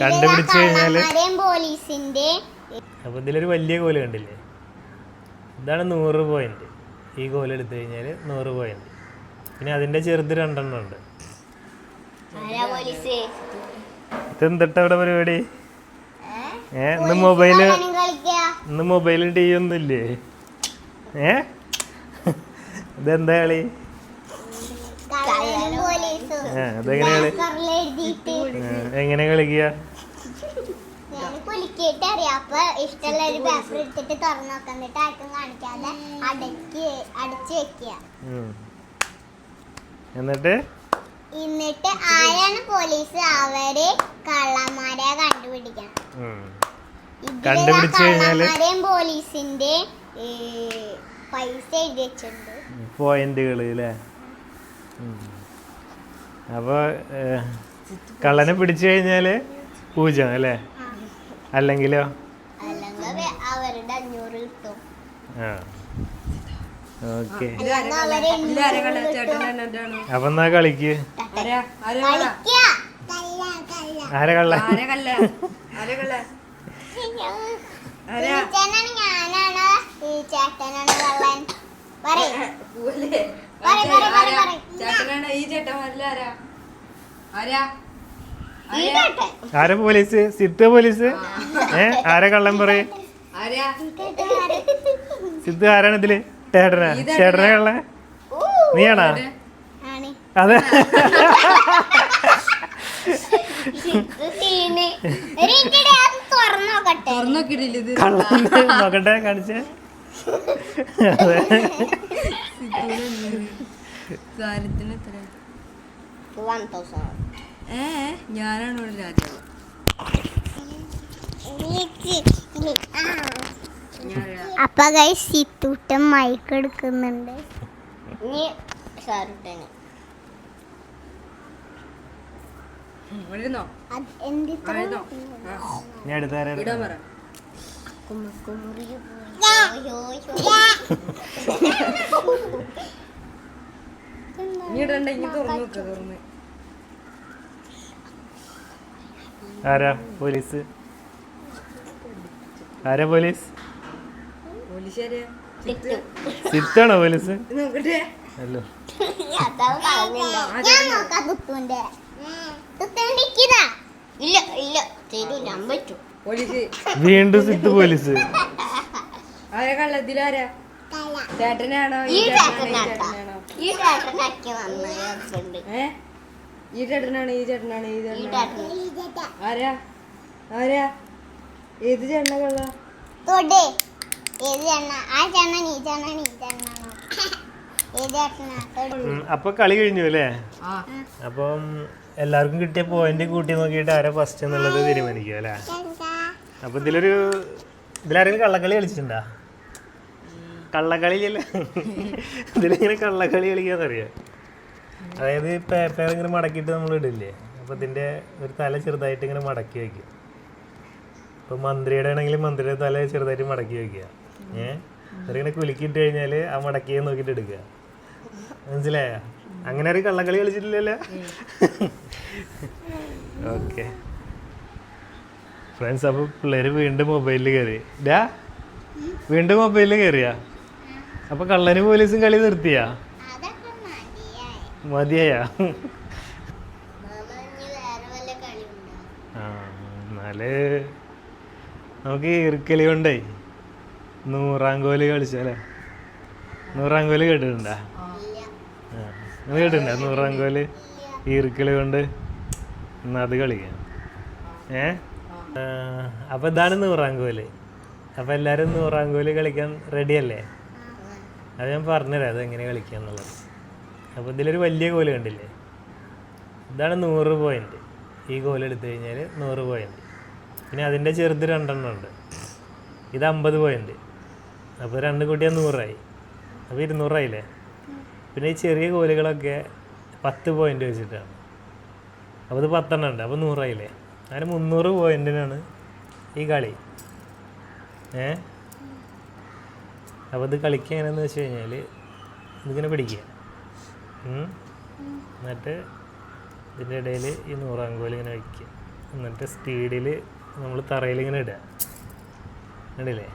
കണ്ടുപിടിച്ച് കഴിഞ്ഞാൽ പോലീസിന്റെ അപ്പോൾ ഇതിലൊരു വലിയ കോൽ കണ്ടില്ലേ? ഇതാണ് നൂറ് പോയിന്റ് ഈ കോൽ എടുത്തു കഴിഞ്ഞാൽ നൂറ് പോയിന്റ് പിന്നെ അതിന്റെ ചെറുത് രണ്ടെണ്ണം ഉണ്ട്. ഇതെന്തിട്ട ഇവിടെ പരിപാടി? ഏ? ഇന്ന് മൊബൈൽ ഇന്ന് മൊബൈലും ടി വി ഒന്നും ഇല്ലേ? ഏ? ഇതെന്താ കളി? കള്ളനും പോലീസും ആ അതെങ്ങനെ കളി കറിലെഴുതിയിട്ട് എങ്ങനെ കളിക്കുക? അറിയാം. അപ്പൊ ഇഷ്ടമുള്ള ഒരു പേപ്പർ എടുത്തിട്ട് തുറന്നു നോക്കാം. എന്നിട്ട് ആർക്കും കാണിക്കാതെ അടക്കി അടച്ചു വെക്കുക. എന്നിട്ട്? എന്നിട്ട് ആരാണ് പോലീസ്? അവർ കള്ളന്മാരെ കണ്ടുപിടിക്കണം. കണ്ടുപിടിച്ചു കഴിഞ്ഞാൽ? പോലീസിന്റെ പൈസ എഴുതി വെച്ചിട്ടുണ്ട്. അല്ലേ അപ്പോൾ കള്ളനെ പിടിച്ചു കഴിഞ്ഞാൽ പൂജ്യം അല്ലേ? അല്ലെങ്കിലോ? അപ്പൊ ഓക്കെ. എന്നാ കളിക്ക്. ആരെ? കള്ള ഞാനാണ്. ഈ ചേട്ടനാണ് കള്ളൻ. പറയ്. ചേട്ടനാണ് ഈ ചേട്ടന്മാരിൽ ആരാ? ആരാ? ഈ ആരെ? പോലീസ്? സിദ്ധ പോലീസ്? ഏ? ആരെ കള്ളൻ പറയും? ആരാ? സിദ്ധ ആരാണ് ഇതിൽ? ചേട്ടനാ? ചേട്ടനെ? കള്ള? നീയാണാ? അതെ. ഇത് സീന്. ഒരു അത് തുറന്നു നോക്കട്ടെ കാണിച്ചേ. സാരത്തിന് എത്ര വൺ തൗസൻഡ് ഏ ഞാനാണ് ഇവിടെ രാജാവ്. അപ്പൊ സിത്തൂട്ടം മൈക്ക് എടുക്കുന്നുണ്ട്. ഞാൻ എടുത്താരാ ഇടാൻ ആരാ? പോലീസ്. ആരാ പോലീസ്? സിറ്റാണോ സിത്താണോ പോലീസ്? പോലീസ്. വീണ്ടും സിത്ത് പോലീസ്. ആരാ കള്ളത്തിലാരാ ചേട്ടനാണോ? ഈ ചേട്ടനാണോ? ഈ ചേട്ടനാക്കി വന്ന ഹസ്ബൻഡ് ഈ ചേട്ടനാണ്? ഈ ചേട്ടനാണ്? ഈ ചേട്ടനാണ്? ആരാ? ആരാ? ഏത് ചേട്ടന കള്ള? തൊടേ. ഏത് ചേട്ടന? ആ ചേട്ടൻ ഈ ചേട്ടൻ ഈ ചേട്ടനാണോ. അപ്പൊ കളി കഴിഞ്ഞു അല്ലേ? അപ്പം എല്ലാവർക്കും കിട്ടിയ പോയിന്റ് കൂട്ടി നോക്കിയിട്ട് ആരാ ഫസ്റ്റ് എന്നുള്ളത് തീരുമാനിക്കുക അല്ലേ? അപ്പൊ ഇതിലൊരു ഇതിലാരെങ്കിലും കള്ളക്കളി കളിച്ചിട്ടുണ്ടാ? കള്ളക്കളി അല്ലേ ഇതിലിങ്ങനെ കള്ളക്കളി കളിക്കാന്നറിയാം? അതായത് പേപ്പർ ഇങ്ങനെ മടക്കിയിട്ട് നമ്മൾ ഇടില്ലേ? അപ്പൊ ഇതിന്റെ ഒരു തല ചെറുതായിട്ട് ഇങ്ങനെ മടക്കി വെക്കുക ഇപ്പൊ മന്ത്രിയുടെ ആണെങ്കിൽ മന്ത്രിയുടെ തല ചെറുതായിട്ട് മടക്കി വെക്കുക. ഏ? അതിങ്ങനെ കുലുക്കിയിട്ട് കഴിഞ്ഞാൽ ആ മടക്കിയെ നോക്കിട്ട് എടുക്കുക. മനസ്സിലായ? അങ്ങനെ ഒരു കള്ളക്കളി കളിച്ചിട്ടില്ലല്ലോ? ഓക്കെ. ഫ്രണ്ട്സ് അപ്പോൾ പിള്ളേർ വീണ്ടും മൊബൈലിൽ കയറി ഡാ വീണ്ടും മൊബൈലിൽ കയറിയാ അപ്പോൾ കള്ളന് പോലീസും കളി നിർത്തിയാ? മതിയായി. എന്നാൽ നമുക്ക് ഈർക്കലി കൊണ്ടേ നൂറാം കോലി കളിച്ചല്ലേ നൂറാം കോലി കേട്ടിട്ടുണ്ടാ? നൂറാം കോലി ഈർക്കലി കൊണ്ട് എന്നാ അത് കളിക്കാം ഏ? അപ്പൊ ഇതാണ് നൂറാം കോലി. അപ്പൊ എല്ലാരും നൂറാം കോലി കളിക്കാൻ റെഡി അല്ലേ? അത് ഞാൻ പറഞ്ഞുതരാം അത് എങ്ങനെ കളിക്കാന്നുള്ളത് അപ്പോൾ ഇതിലൊരു വലിയ കോൽ കണ്ടില്ലേ? ഇതാണ് നൂറ് പോയിന്റ് ഈ കോൽ കഴിഞ്ഞാൽ നൂറ് പോയിന്റ് പിന്നെ അതിന്റെ ചെറുത് രണ്ടെണ്ണം ഉണ്ട്. ഇത് അമ്പത് പോയിന്റ് അപ്പോൾ രണ്ട് കൂട്ടിയാൽ നൂറായി. അപ്പോൾ ഇരുന്നൂറായില്ലേ? പിന്നെ ഈ ചെറിയ കോലുകളൊക്കെ പത്ത് പോയിന്റ് വെച്ചിട്ടാണ്. അപ്പോൾ ഇത് പത്തെണ്ണം ഉണ്ട്. അപ്പോൾ നൂറായില്ലേ? അങ്ങനെ മുന്നൂറ് പോയിന്റിനാണ് ഈ കളി. ഏ? അപ്പോൾ ഇത് കളിക്കുക എങ്ങനെയാണെന്ന് വെച്ച് കഴിഞ്ഞാൽ ഇതിങ്ങനെ പിടിക്കുക. എന്നിട്ട് ഇതിന്റെ ഇടയിൽ ഈ നൂറാം കോൽ ഇങ്ങനെ വയ്ക്കുക എന്നിട്ട് സ്പീഡിൽ നമ്മൾ തറയിൽ ഇങ്ങനെ ഇടുക. കണ്ടില്ലേ?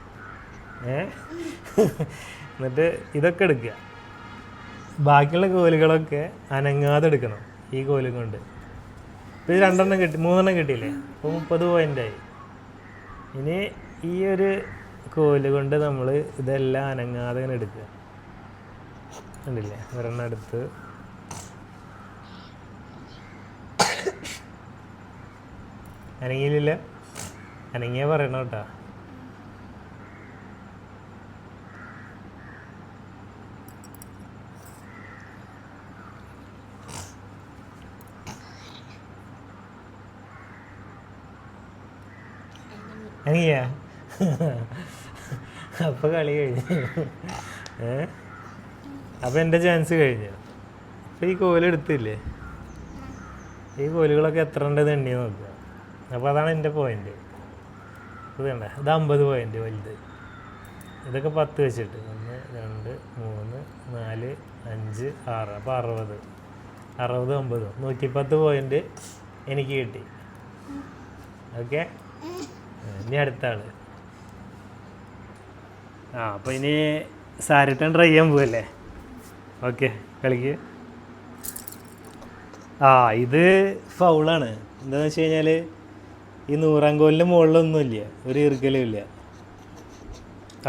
ഏ? എന്നിട്ട് ഇതൊക്കെ എടുക്കുക. ബാക്കിയുള്ള കോലുകളൊക്കെ അനങ്ങാതെ എടുക്കണം ഈ കോലും കൊണ്ട്. ഇപ്പം ഇത് രണ്ടെണ്ണം കിട്ടി മൂന്നെണ്ണം കിട്ടിയില്ലേ? അപ്പോൾ മുപ്പത് പോയിന്റായി ഇനി ഈ ഒരു കോൽ കൊണ്ട് നമ്മൾ ഇതെല്ലാം അനങ്ങാതെ ഇങ്ങനെ എടുക്കുക. കണ്ടില്ലേ? ഒരെണ്ണം എടുത്ത്. അനങ്ങിയില്ല? അനങ്ങിയ പറയണം കേട്ടോ. അനങ്ങിയ? അപ്പൊ കളി കഴിഞ്ഞു. അപ്പോൾ അപ്പൊ എന്റെ ചാൻസ് കഴിഞ്ഞു. അപ്പൊ ഈ കോലെടുത്തില്ലേ ഈ കോലുകളൊക്കെ എത്ര ഉണ്ടെന്ന് എണ്ണി നോക്കുക. അപ്പോൾ അതാണ് എന്റെ പോയിന്റ് ഇത് കണ്ട ഇത് അമ്പത് പോയിന്റ് വലുത്. ഇതൊക്കെ പത്ത് വെച്ചിട്ട്. ഒന്ന് രണ്ട് മൂന്ന് നാല് അഞ്ച് ആറ്. അപ്പോൾ അറുപത്. അറുപത് അമ്പത്. നൂറ്റിപ്പത്ത് പോയിന്റ് എനിക്ക് കിട്ടി. ഓക്കെ? ഇനി അടുത്ത ആ അപ്പോൾ ഇനി സാരിട്ടൻ ട്രൈ ചെയ്യാൻ പോവല്ലേ? ഓക്കെ കളിക്ക്. ആ ഇത് ഫൗളാണ് എന്താണെന്ന് വെച്ച് കഴിഞ്ഞാൽ ഈ നൂറാം കോലിന്റെ മുകളിലൊന്നുമില്ല. ഒരു ഇറുക്കലും ഇല്ല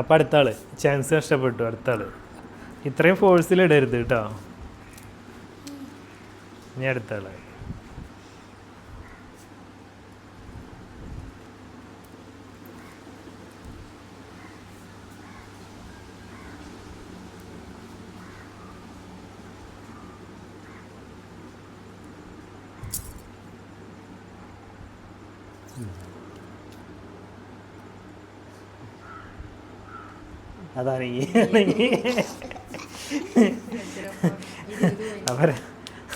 അപ്പം അടുത്ത ആൾ ചാൻസ് നഷ്ടപ്പെട്ടു അടുത്ത ആൾ ഇത്രയും ഫോഴ്സിൽ ഇടരുത് കേട്ടോ. ഇനി അടുത്ത ആൾ അതാണ് ഈ അവർ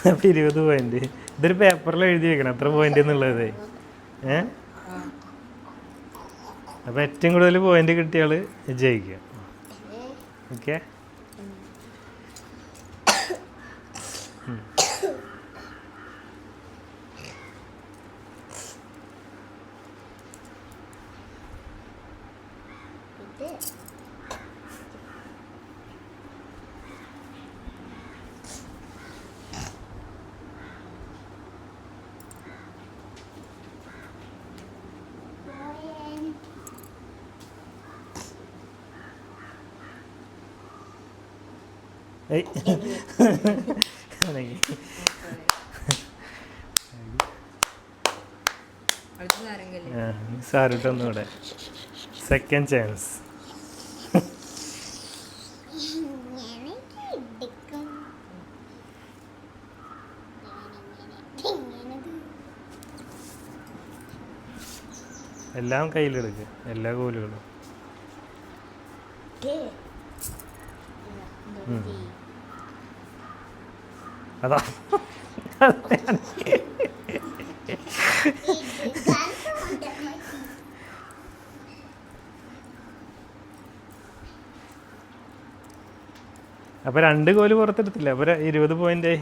അപ്പം ഇരുപത് പോയിന്റ് ഇതൊരു പേപ്പറിൽ എഴുതി വെക്കണം എത്ര പോയിന്റ് എന്നുള്ളത്. ഏ? അപ്പം ഏറ്റവും കൂടുതൽ പോയിന്റ് കിട്ടിയാൾ ജയിക്കുക ഓക്കെ? നാരങ്ങല്ലേ സെക്കൻഡ് ചാൻസ് എല്ലാം കയ്യിലെടുക്കുക എല്ലാ കോലുകളും. അതാ. അപ്പൊ രണ്ട് കോൽ പുറത്തെടുത്തില്ല? അപ്പൊ ഇരുപത് പോയിന്റ്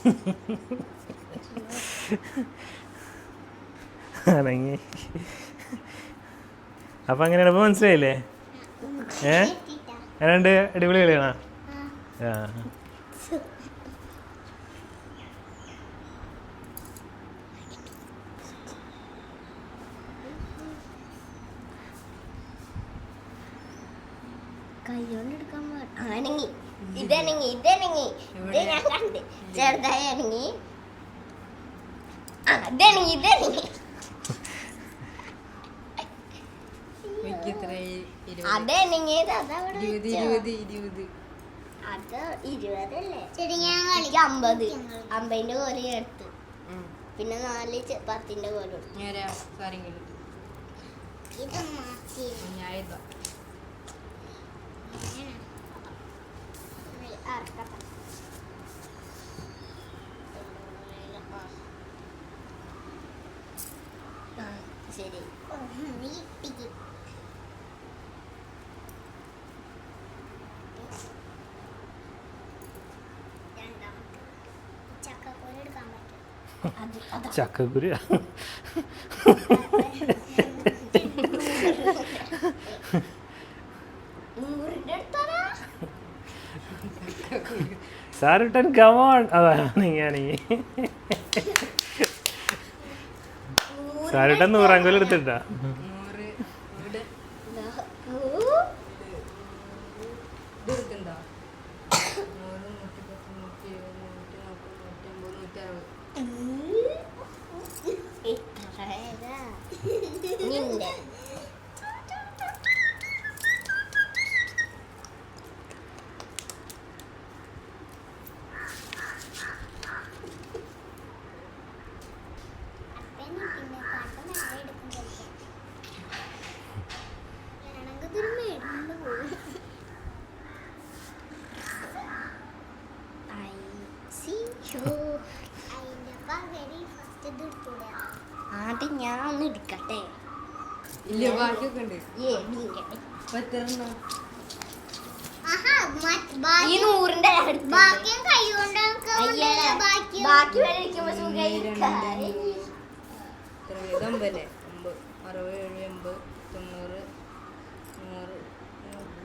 അനങ്ങി. അപ്പൊ അങ്ങനെയാണ്. ഇപ്പൊ മനസ്സിലായില്ലേ? ഏ? രണ്ട് അടിപൊളി കളിയാണോ? ആ. കൈ എടുക്കാൻ അനങ്ങി. ഇതനങ്ങി ഇതനങ്ങി. ഇത് ഞാൻ കണ്ട്. ചെറുതായി അനങ്ങി ആ ഇതനങ്ങി ഇതനങ്ങി. അത് ഇരുപതല്ലേ? ശരി ഞാൻ കളിക്കാം അമ്പത്. അമ്പതിന്റെ കോലി എടുത്ത്. പിന്നെ നാല് പത്തിന്റെ കോൽ എടുത്തു ഞാൻ ശരി. നീ ഇട്ടിക്കും ചക്കക്കുരു. സാറിട്ടൻ കമോൺ അതാണ് ഞാൻ സാറിട്ടൻ നൂറാങ്കോൽ എടുത്തിട്ടാ നൂറ് ഇവിടെ ഊ. ഇത് എടുക്കണ്ടോ നൂറ് നൂറ്റി പത്ത് നൂറ്റി ഇരുപത് നൂറ്റി നാൽപ്പത് നൂറ്റി അമ്പത് നൂറ്റി അറുപത് ഇത്രയേതാ? നിന്റെ അപ്പനെ പിന്നെ കാട്ടം നേരെ എടുക്കും ചിലപ്പോ. വേണമെങ്കിൽ ഇതൊരു മേടിന്ന് പോകും. I see you. അതിന്റെ പകരം first ഇത് എടുത്തൂടെ? ആദ്യം ഞാൻ ഒന്ന് എടുക്കട്ടെ. ഇല്ല ബാക്കിയൊക്കെ ഉണ്ട്. ഏ, നീന്റെ. പത്തെണ്ണ ആഹാ, മറ്റ് ഈ ബാക്കി നൂറിന്റെ ബാക്കിയും കൈ കൊണ്ട് നമുക്ക് അയ്യേ. ബാക്കി ബാക്കി വരെ ഇരിക്കുമ്പോ സുഖമായി എത്ര ഇത് അമ്പല്ലേ അമ്പത്. അറുപത് എഴുപത് എൺപത് തൊണ്ണൂറ് നൂറ് നൂറ്,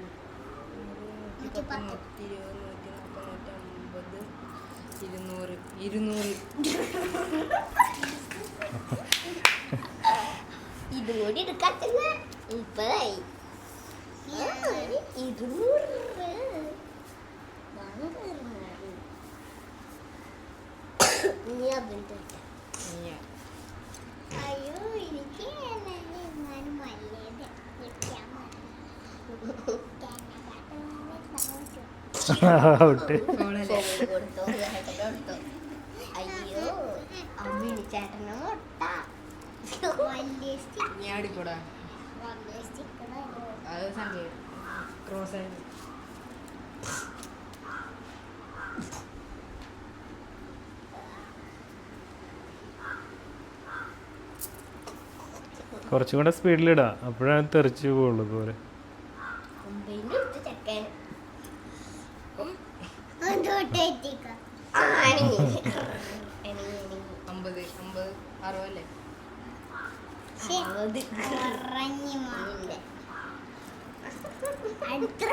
നൂറ്റി പത്ത് ഇരുപത് നൂറ്റി നാൽപ്പത് നൂറ്റി അമ്പത് ഇരുന്നൂറ്. ഇരുന്നൂറ്. ഇതും കൂടി എടുക്കാത്തില്ല മുപ്പതായി ഇരുന്നൂറ് നീ ഇനിയാ. അയ്യോ എനിക്ക് ഔട്ട് അയ്യോ അമ്മിണി ചേട്ടന് മുട്ട അത് സംഖ്യ ക്രോസ് കുറച്ചും കൂടെ സ്പീഡിലിടാ അപ്പോഴാണ് തെറിച്ച് പോകുള്ളൂ പോലെ അടുത്ത